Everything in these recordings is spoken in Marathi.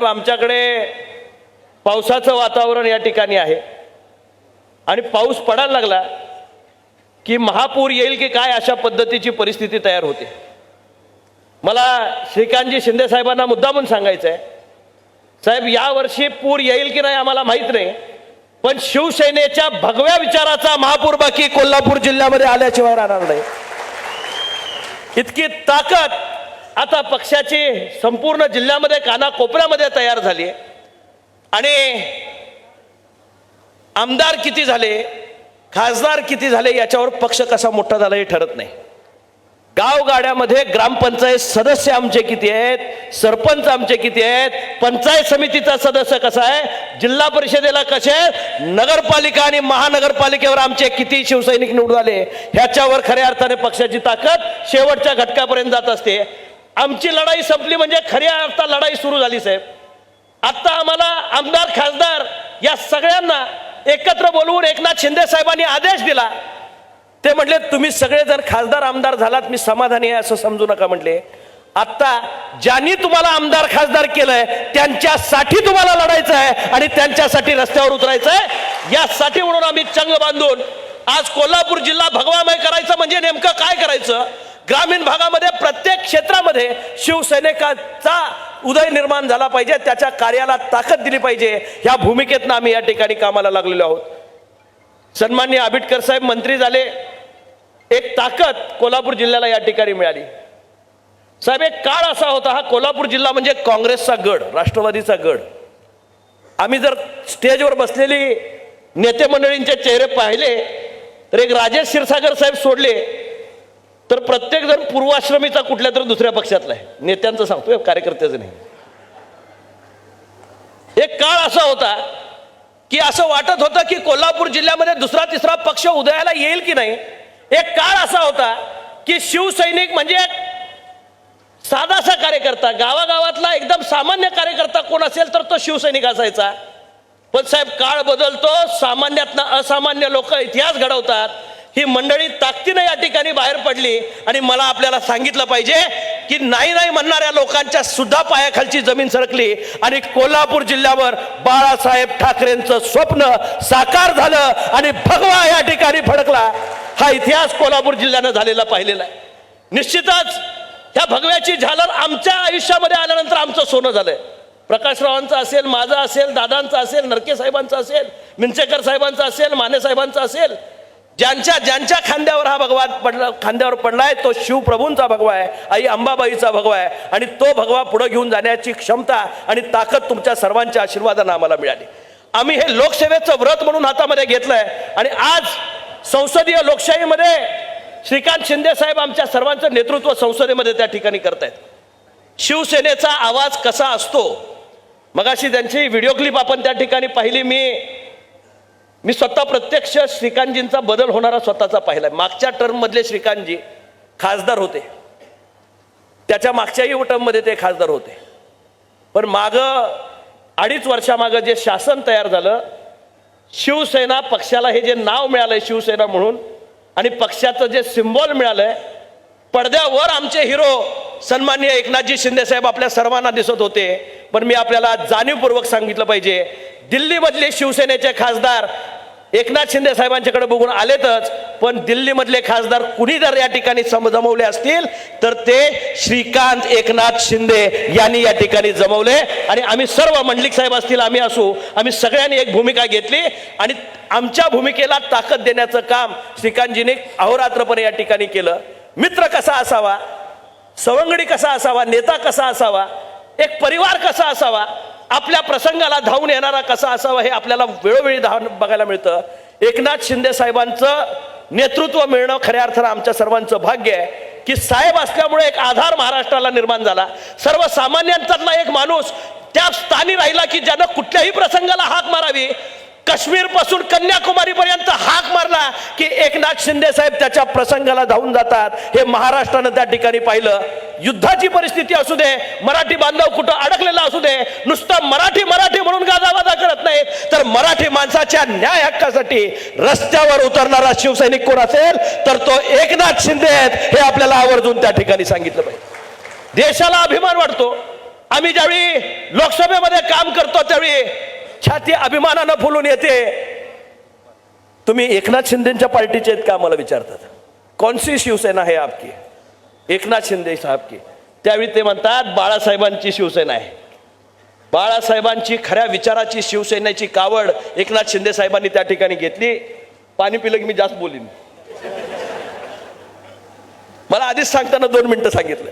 साहेब आमच्याकडे पावसाचं वातावरण या ठिकाणी आहे. आणि पाऊस पडायला लागला की महापूर येईल की काय अशा पद्धतीची परिस्थिती तयार होते. मला श्रीकांतजी शिंदे साहेबांना मुद्दामून सांगायचं आहे साहेब यावर्षी पूर येईल की नाही आम्हाला माहीत नाही पण शिवसेनेच्या भगव्या विचाराचा महापूर बाकी कोल्हापूर जिल्ह्यामध्ये आल्याशिवाय राहणार नाही. इतकी ताकद आता पक्षाची संपूर्ण जिल्ह्यामध्ये कानाकोपऱ्यामध्ये तयार झाली आहे. आणि आमदार किती झाले खासदार किती झाले याच्यावर पक्ष कसा मोठा झाला हे ठरत नाही. गावगाड्यामध्ये ग्रामपंचायत सदस्य आमचे किती आहेत सरपंच आमचे किती आहेत पंचायत समितीचा सदस्य कसा आहे जिल्हा परिषदेला कसे नगरपालिका आणि महानगरपालिकेवर आमचे किती शिवसैनिक निवडून आले ह्याच्यावर खऱ्या अर्थाने पक्षाची ताकद शेवटच्या घटकापर्यंत जात असते. आमची लढाई संपली म्हणजे खऱ्या अर्थात लढाई सुरू झाली साहेब. आत्ता आम्हाला आमदार खासदार या सगळ्यांना एकत्र बोलवून एकनाथ शिंदे साहेबांनी आदेश दिला. ते म्हटले तुम्ही सगळेजण खासदार आमदार झालात मी समाधानी आहे असं समजू नका म्हटले आत्ता ज्यांनी तुम्हाला आमदार खासदार केलंय त्यांच्यासाठी तुम्हाला लढायचं आहे आणि त्यांच्यासाठी रस्त्यावर उतरायचं आहे. यासाठी म्हणून आम्ही चंग बांधून आज कोल्हापूर जिल्हा भगवामय करायचं म्हणजे नेमकं काय करायचं? ग्रामीण भागामध्ये प्रत्येक क्षेत्रामध्ये शिवसैनिकाचा उदय निर्माण झाला पाहिजे त्याच्या कार्याला ताकद दिली पाहिजे. ह्या भूमिकेतनं आम्ही या ठिकाणी कामाला लागलेलो आहोत. सन्मान्य आबिटकर साहेब मंत्री झाले. एक ताकद कोल्हापूर जिल्ह्याला या ठिकाणी मिळाली. साहेब एक काळ असा होता हा कोल्हापूर जिल्हा म्हणजे काँग्रेसचा गड राष्ट्रवादीचा गड. आम्ही जर स्टेजवर बसलेली नेते मंडळींचे चेहरे पाहिले तर एक राजेश क्षीरसागर साहेब सोडले तर प्रत्येक जण पूर्वाश्रमीचा कुठल्या तरी दुसऱ्या पक्षातला आहे. नेत्यांचं सांगतोय कार्यकर्त्याचं नाही. एक काळ असा होता की असं वाटत होतं की कोल्हापूर जिल्ह्यामध्ये दुसरा तिसरा पक्ष उदयाला येईल की नाही? एक काळ असा होता की शिवसैनिक म्हणजे साधासा कार्यकर्ता गावागावातला एकदम सामान्य कार्यकर्ता कोण असेल तर तो शिवसैनिक असायचा. पण साहेब काळ बदलतो सामान्यातनं असामान्य लोक इतिहास घडवतात. ही मंडळी ताकदीनं या ठिकाणी बाहेर पडली आणि मला आपल्याला सांगितलं पाहिजे की नाही नाही म्हणणाऱ्या लोकांच्या सुद्धा पायाखालची जमीन सरकली आणि कोल्हापूर जिल्ह्यावर बाळासाहेब ठाकरेंचं स्वप्न साकार झालं आणि भगवा या ठिकाणी फडकला. हा इतिहास कोल्हापूर जिल्ह्यानं झालेला पाहिलेला आहे. निश्चितच ह्या भगव्याची झालर आमच्या आयुष्यामध्ये आल्यानंतर आमचं सोनं झालंय. प्रकाशरावांचं असेल माझं असेल दादांचं असेल नरके साहेबांचं असेल मिंचेकर साहेबांचं असेल माने साहेबांचं असेल ज्यांच्या ज्यांच्या खांद्यावर हा भगवा पडला खांद्यावर पडलाय तो शिवप्रभूंचा भगवा आहे आई अंबाबाईचा भगवा आहे. आणि तो भगवा पुढे घेऊन जाण्याची क्षमता आणि ताकद तुमच्या सर्वांच्या आशीर्वादानं आम्हाला मिळाली. आम्ही हे लोकसेवेचं व्रत म्हणून हातामध्ये घेतलंय. आणि आज संसदीय लोकशाहीमध्ये श्रीकांत शिंदे साहेब आमच्या सर्वांचं नेतृत्व संसदेमध्ये त्या ठिकाणी करतायत. शिवसेनेचा आवाज कसा असतो? मगाशी त्यांची व्हिडिओ क्लिप आपण त्या ठिकाणी पाहिली. मी मी स्वतः प्रत्यक्ष श्रीकांतजींचा बदल होणारा स्वतःचा पाहिला मागच्या टर्ममधले श्रीकांतजी खासदार होते. त्याच्या मागच्याही टर्ममध्ये ते खासदार होते. पण मागं अडीच वर्षामागं जे शासन तयार झालं शिवसेना पक्षाला हे जे नाव मिळालं आहे शिवसेना म्हणून आणि पक्षाचं जे सिम्बॉल मिळालं आहे पडद्यावर आमचे हिरो सन्मान्य एकनाथजी शिंदे साहेब आपल्या सर्वांना दिसत होते पण मी आपल्याला जाणीवपूर्वक सांगितलं पाहिजे. दिल्लीमधले शिवसेनेचे खासदार एकनाथ शिंदे साहेबांच्याकडे बघून आलेतच पण दिल्लीमधले खासदार कुणी जर या ठिकाणी जमवले असतील? तर ते श्रीकांत एकनाथ शिंदे यांनी या ठिकाणी जमवले. आणि आम्ही सर्व मंडलिक साहेब असतील आम्ही असू आम्ही सगळ्यांनी एक भूमिका घेतली. आणि आमच्या भूमिकेला ताकद देण्याचं काम श्रीकांतजीने अहोरात्रपणे या ठिकाणी केलं. मित्र कसा असावा? सवंगडी कसा असावा नेता कसा असावा एक परिवार कसा असावा आपल्या प्रसंगाला धावून येणारा कसा असावा हे आपल्याला वेळोवेळी धावून बघायला मिळतं. एकनाथ शिंदे साहेबांचं नेतृत्व मिळणं खऱ्या अर्थानं आमच्या सर्वांचं भाग्य आहे. की साहेब असल्यामुळे एक आधार महाराष्ट्राला निर्माण झाला. सर्वसामान्यांच्यातला एक माणूस त्या स्थानी राहिला की ज्यानं कुठल्याही प्रसंगाला हाक मारावी. काश्मीरपासून कन्याकुमारी पर्यंत हाक मारला की एकनाथ शिंदे साहेब त्याच्या प्रसंगाला धावून जातात. हे महाराष्ट्रानं त्या ठिकाणी पाहिलं. युद्धाची परिस्थिती असू दे मराठी बांधव कुठं अडकलेला असू दे नुसतं मराठी मराठी म्हणून गाजावाजा करत नाही तर मराठी माणसाच्या न्याय हक्कासाठी रस्त्यावर उतरणारा शिवसैनिक कोण असेल? तर तो एकनाथ शिंदे आहेत हे आपल्याला आवर्जून त्या ठिकाणी सांगितलं पाहिजे. देशाला अभिमान वाटतो. आम्ही ज्यावेळी लोकसभेमध्ये काम करतो त्यावेळी छाती अभिमानानं फुलून येते. तुम्ही एकनाथ शिंदेच्या पार्टीचे आहेत का मला विचारतात. कोणसी शिवसेना आहे आपकी? एकनाथ शिंदे साहेब की त्यावेळी ते म्हणतात बाळासाहेबांची शिवसेना आहे. बाळासाहेबांची खऱ्या विचाराची शिवसेनेची कावड एकनाथ शिंदे साहेबांनी त्या ठिकाणी घेतली. पाणी पिलं की मी जास्त बोलीन. मला आधीच सांगताना दोन मिनिटं सांगितलं.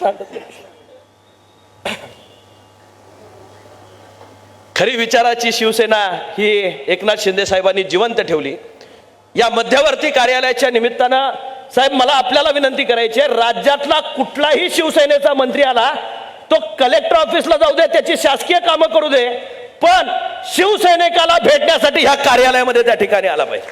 सांगत खरी विचाराची शिवसेना ही एकनाथ शिंदे साहेबांनी जिवंत ठेवली. या मध्यवर्ती कार्यालयाच्या निमित्तानं साहेब मला आपल्याला विनंती करायची आहे राज्यातला कुठलाही शिवसेनेचा मंत्री आला तो कलेक्टर ऑफिसला जाऊ दे त्याची शासकीय कामं करू दे पण शिवसैनिकाला भेटण्यासाठी ह्या कार्यालयामध्ये त्या ठिकाणी आला पाहिजे.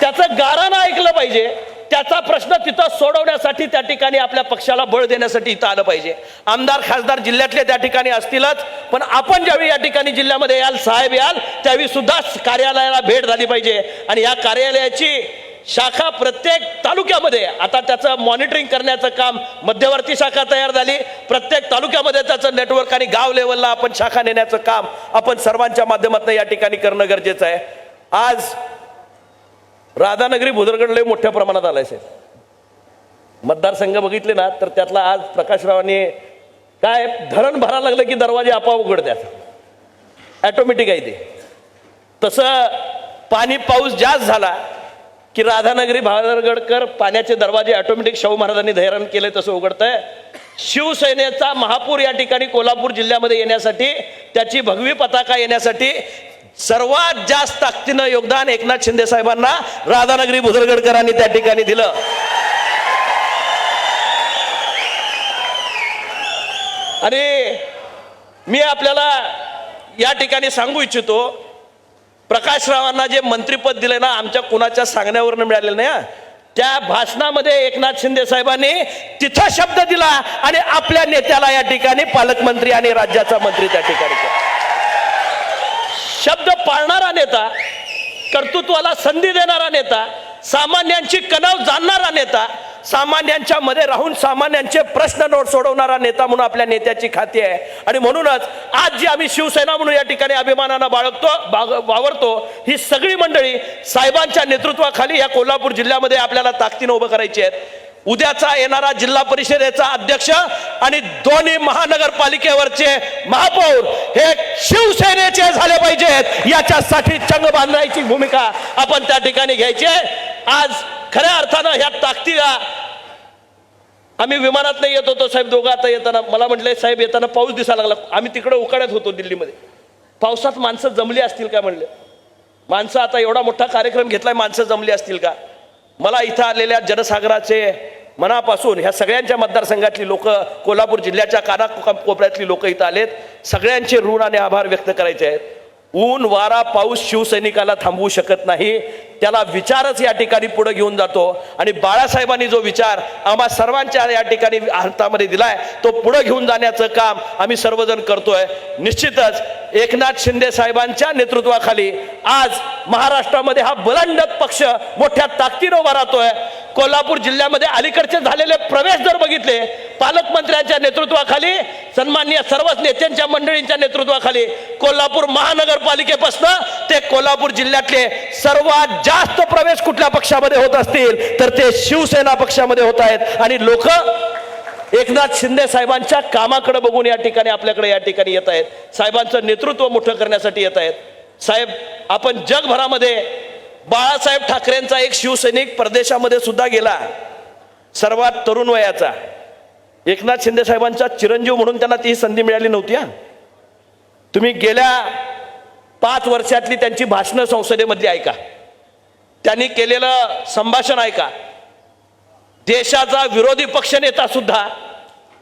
त्याचं गाराणं ऐकलं पाहिजे. त्याचा प्रश्न तिथं सोडवण्यासाठी त्या ठिकाणी आपल्या पक्षाला बळ देण्यासाठी इथं आलं पाहिजे. आमदार खासदार जिल्ह्यातले त्या ठिकाणी असतीलच पण आपण ज्यावेळी या ठिकाणी जिल्ह्यामध्ये याल साहेब याल त्यावेळी सुद्धा कार्यालयाला भेट झाली पाहिजे. आणि या कार्यालयाची शाखा प्रत्येक तालुक्यामध्ये आता त्याचं मॉनिटरिंग करण्याचं काम मध्यवर्ती शाखा तयार झाली. प्रत्येक तालुक्यामध्ये त्याचं नेटवर्क आणि गाव लेवलला आपण शाखा नेण्याचं काम आपण सर्वांच्या माध्यमातून या ठिकाणी करणं गरजेचं आहे. आज राधानगरी भुदरगड लय मोठ्या प्रमाणात आलाय साहेब. मतदारसंघ बघितले ना तर त्यातला आज प्रकाशरावांनी काय धरण भरायला लागलं की दरवाजे आपोआप उघडतात. ॲटोमॅटिक आहे ते. तसं पाणी पाऊस जास्त झाला की राधानगरी भादरगडकर पाण्याचे दरवाजे ऑटोमॅटिक शाहू महाराजांनी धैरण केले तसं उघडतंय. शिवसेनेचा महापूर या ठिकाणी कोल्हापूर जिल्ह्यामध्ये येण्यासाठी त्याची भगवी पताका येण्यासाठी सर्वात जास्त ताकदीनं योगदान एकनाथ शिंदे साहेबांना राधानगरी भुदरगडकरांनी त्या ठिकाणी दिलं आणि मी आपल्याला या ठिकाणी सांगू इच्छितो प्रकाशरावांना जे मंत्रीपद दिले ना आमच्या कुणाच्या सांगण्यावरनं मिळालेलं नाही त्या भाषणामध्ये एकनाथ शिंदे साहेबांनी तिथं शब्द दिला आणि आपल्या नेत्याला या ठिकाणी पालकमंत्री आणि राज्याचा मंत्री त्या ठिकाणी केला. पाळणारा नेता कर्तृत्वाला संधी देणारा नेता सामान्यांची कणाव जाणणारा नेता सामान्यांच्या मध्ये राहून सामान्यांचे प्रश्न नोट सोडवणारा नेता म्हणून आपल्या नेत्याची खाती आहे. आणि म्हणूनच आज जी आम्ही शिवसेना म्हणून या ठिकाणी अभिमानानं बाळगतो वावरतो ही सगळी मंडळी साहेबांच्या नेतृत्वाखाली या कोल्हापूर जिल्ह्यामध्ये आपल्याला ताकदीनं उभं करायची आहेत. उद्याचा येणारा जिल्हा परिषदेचा अध्यक्ष आणि दोन्ही महानगरपालिकेवरचे महापौर हे शिवसेनेचे झाले पाहिजेत. याच्यासाठी चंग बांधायची भूमिका आपण त्या ठिकाणी घ्यायची आज खऱ्या अर्थानं ह्या ताकदीला आम्ही विमानात नाही येत होतो साहेब दोघं आता येताना. मला म्हटलंय साहेब येताना पाऊस दिसायला लागला. आम्ही तिकडे उकाड्यात होतो दिल्लीमध्ये. पावसात माणसं जमली असतील का म्हणले? माणसं आता एवढा मोठा कार्यक्रम घेतलाय माणसं जमली असतील का? मला इथं आलेल्या जनसागराचे मनापासून ह्या सगळ्यांच्या मतदारसंघातली लोक कोल्हापूर जिल्ह्याच्या काना कोपऱ्यातली लोक इथं आलेत. सगळ्यांचे ऋण आणि आभार व्यक्त करायचे आहेत. ऊन वारा पाऊस शिवसैनिकाला थांबवू शकत नाही. त्याला विचारच या ठिकाणी पुढे घेऊन जातो. आणि बाळासाहेबांनी जो विचार आम्हा सर्वांच्या या ठिकाणी हातामध्ये दिलाय तो पुढे घेऊन जाण्याचं काम आम्ही सर्वजण करतोय. निश्चितच एकनाथ शिंदे साहेबांच्या नेतृत्वाखाली आज महाराष्ट्रामध्ये हा बलंडत पक्ष मोठ्या ताकदीनं उभा राहतोय. कोल्हापूर जिल्ह्यामध्ये अलीकडचे झालेले प्रवेश जर बघितले पालकमंत्र्यांच्या नेतृत्वाखाली सन्मान्य सर्वच नेत्यांच्या मंडळींच्या नेतृत्वाखाली कोल्हापूर महानगरपालिकेपासून ते कोल्हापूर जिल्ह्यातले सर्वात जास्त प्रवेश कुठल्या पक्षामध्ये होत असतील तर ते शिवसेना पक्षामध्ये होत आहेत. आणि लोक एकनाथ शिंदे साहेबांच्या कामाकडे बघून या ठिकाणी आपल्याकडे या ठिकाणी येत आहेत. साहेबांचं नेतृत्व मोठं करण्यासाठी येत आहेत. साहेब आपण जगभरामध्ये बाळासाहेब ठाकरेंचा एक शिवसैनिक परदेशामध्ये सुद्धा गेला. सर्वात तरुण वयाचा. एकनाथ शिंदे साहेबांचा चिरंजीव म्हणून त्यांना ती संधी मिळाली नव्हती हा. तुम्ही गेल्या पाच वर्षातली त्यांची भाषणं संसदेमधली ऐका. त्यांनी केलेलं संभाषण ऐका. देशाचा विरोधी पक्षनेता सुद्धा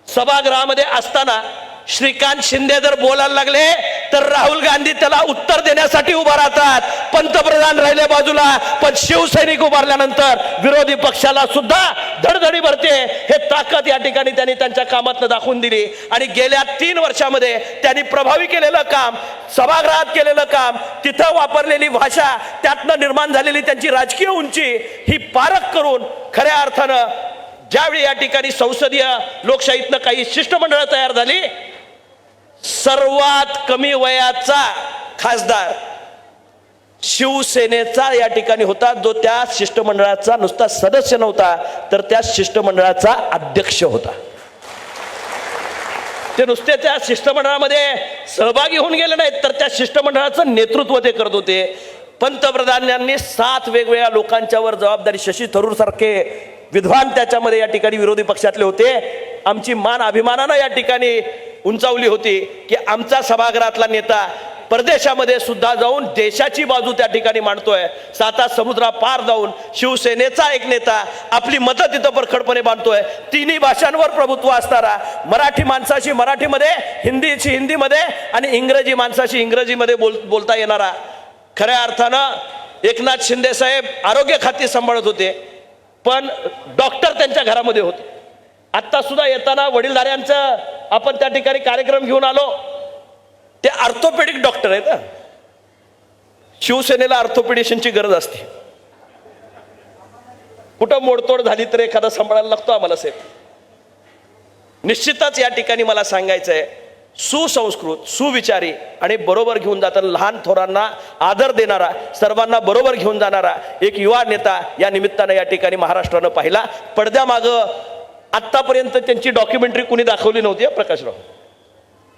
सभागृहामध्ये असताना श्रीकांत शिंदे जर बोलायला लागले तर राहुल गांधी त्याला उत्तर देण्यासाठी उभा राहतात. पंतप्रधान राहिले बाजूला पण शिवसैनिक उभारल्यानंतर विरोधी पक्षाला सुद्धा धडधडी भरते. हे ताकद या ठिकाणी त्यांनी त्यांच्या कामातनं दाखवून दिली. आणि गेल्या तीन वर्षामध्ये त्यांनी प्रभावी केलेलं काम सभागृहात केलेलं काम तिथं वापरलेली भाषा त्यातनं निर्माण झालेली त्यांची राजकीय उंची ही पारख करून खऱ्या अर्थानं ज्यावेळी या ठिकाणी संसदीय लोकशाहीतनं काही शिष्टमंडळं तयार झाली सर्वात कमी वयाचा खासदार शिवसेनेचा या ठिकाणी होता. जो त्या शिष्टमंडळाचा नुसता सदस्य नव्हता तर त्या शिष्टमंडळाचा अध्यक्ष होता. ते नुसते त्या शिष्टमंडळामध्ये सहभागी होऊन गेले नाहीत तर त्या शिष्टमंडळाचं नेतृत्व ते करत होते. पंतप्रधानांनी सात वेगवेगळ्या लोकांच्यावर जबाबदारी शशी थरूर सारखे विद्वान त्याच्यामध्ये या ठिकाणी विरोधी पक्षातले होते. आमची मान अभिमानानं या ठिकाणी उंचावली होती की आमचा सभागृहातला नेता परदेशामध्ये सुद्धा जाऊन देशाची बाजू त्या ठिकाणी मांडतोय. साता समुद्रा पार जाऊन शिवसेनेचा एक नेता आपली मतं तिथं परखडपणे बांधतोय. तिन्ही भाषांवर प्रभुत्व असणारा मराठी माणसाशी मराठीमध्ये हिंदीची हिंदीमध्ये आणि इंग्रजी माणसाशी इंग्रजीमध्ये बोल बोलता येणारा. खऱ्या अर्थानं एकनाथ शिंदे साहेब आरोग्य खाते सांभाळत होते. पण डॉक्टर त्यांच्या घरामध्ये होते. आत्ता सुद्धा येताना वडीलधाऱ्यांचं आपण त्या ठिकाणी कार्यक्रम घेऊन आलो. ते ऑर्थोपेडिक डॉक्टर आहेत ना शिवसेनेला आर्थोपेडिशनची गरज असते. कुठं मोडतोड झाली तर एखादा सांभाळायला लागतो आम्हाला साहेब. निश्चितच या ठिकाणी मला सांगायचं आहे सुसंस्कृत सुविचारी आणि बरोबर घेऊन जाताना लहान थोरांना आदर देणारा सर्वांना बरोबर घेऊन जाणारा एक युवा नेता या निमित्तानं या ठिकाणी महाराष्ट्रानं पाहिला. पडद्यामागं आत्तापर्यंत त्यांची डॉक्युमेंटरी कुणी दाखवली नव्हती प्रकाशराव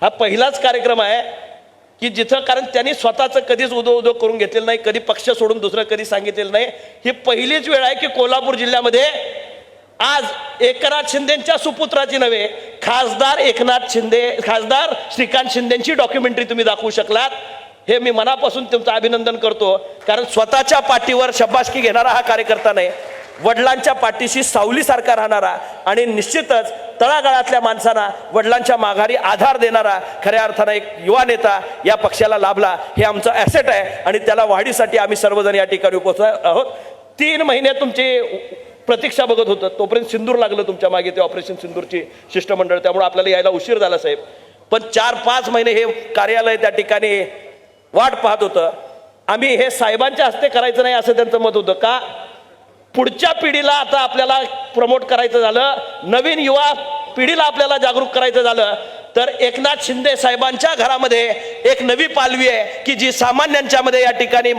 हा पहिलाच कार्यक्रम आहे की जिथं कारण त्यांनी स्वतःचं कधीच उदो उदो करून घेतलेलं नाही कधी पक्ष सोडून दुसरं कधी सांगितलेलं नाही. ही पहिलीच वेळ आहे की कोल्हापूर जिल्ह्यामध्ये आज एकनाथ शिंदेच्या सुपुत्राची नव्हे खासदार एकनाथ शिंदे खासदार श्रीकांत शिंदेची डॉक्युमेंटरी तुम्ही दाखवू शकलात. हे मी मनापासून तुमचं अभिनंदन करतो. कारण स्वतःच्या पाठीवर शब्बासकी घेणारा हा कार्यकर्ता नाही. वडिलांच्या पाठीशी सावलीसारखा राहणारा आणि निश्चितच तळागाळातल्या माणसांना वडिलांच्या माघारी आधार देणारा खऱ्या अर्थानं एक युवा नेता या पक्षाला लाभला. हे आमचं ॲसेट आहे आणि त्याला वाढीसाठी आम्ही सर्वजण या ठिकाणी उपस्थित आहोत. तीन महिने तुमची प्रतीक्षा बघत होतं. तोपर्यंत सिंदूर लागलं तुमच्या मागे ते ऑपरेशन सिंदूरची शिष्टमंडळ त्यामुळे आपल्याला यायला उशीर झाला साहेब. पण चार पाच महिने हे कार्यालय त्या ठिकाणी वाट पाहत होतं. आम्ही हे साहेबांच्या हस्ते करायचं नाही असं त्यांचं मत होतं का? पुढच्या पिढीला आता आपल्याला प्रमोट करायचं झालं. नवीन युवा पिढीला आपल्याला जागरूक करायचं झालं. तर एकनाथ शिंदे साहेबांच्या घरामध्ये एक नवी पालवी आहे की जी सामान्यांच्या मध्ये या ठिकाणी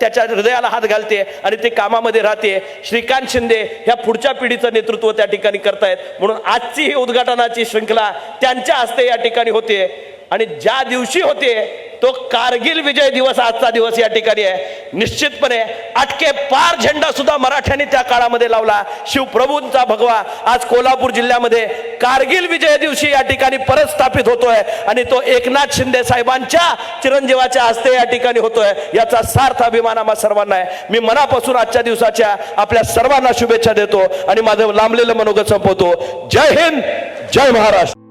त्याच्या हृदयाला हात घालते आणि ते कामामध्ये राहते. श्रीकांत शिंदे ह्या पुढच्या पिढीचं नेतृत्व त्या ठिकाणी करतायत. म्हणून आजची ही उद्घाटनाची श्रृंखला त्यांच्या हस्ते या ठिकाणी होते. आणि ज्या दिवशी होते तो कारगिल विजय दिवस आजचा दिवस या ठिकाणी आहे. निश्चितपणे अटके पार झेंडा सुद्धा मराठ्यांनी त्या काळामध्ये लावला. शिवप्रभूंचा भगवा आज कोल्हापूर जिल्ह्यामध्ये कारगिल विजय दिवशी या ठिकाणी परत स्थापित होतोय आणि तो एकनाथ शिंदे साहेबांच्या चिरंजीवाच्या हस्ते या ठिकाणी होतोय. याचा सार्थ अभिमान आम्हा सर्वांना आहे. मी मनापासून आजच्या दिवसाच्या आपल्या सर्वांना शुभेच्छा देतो आणि माझं लांबलेलं मनोगत संपवतो. जय हिंद जय महाराष्ट्र.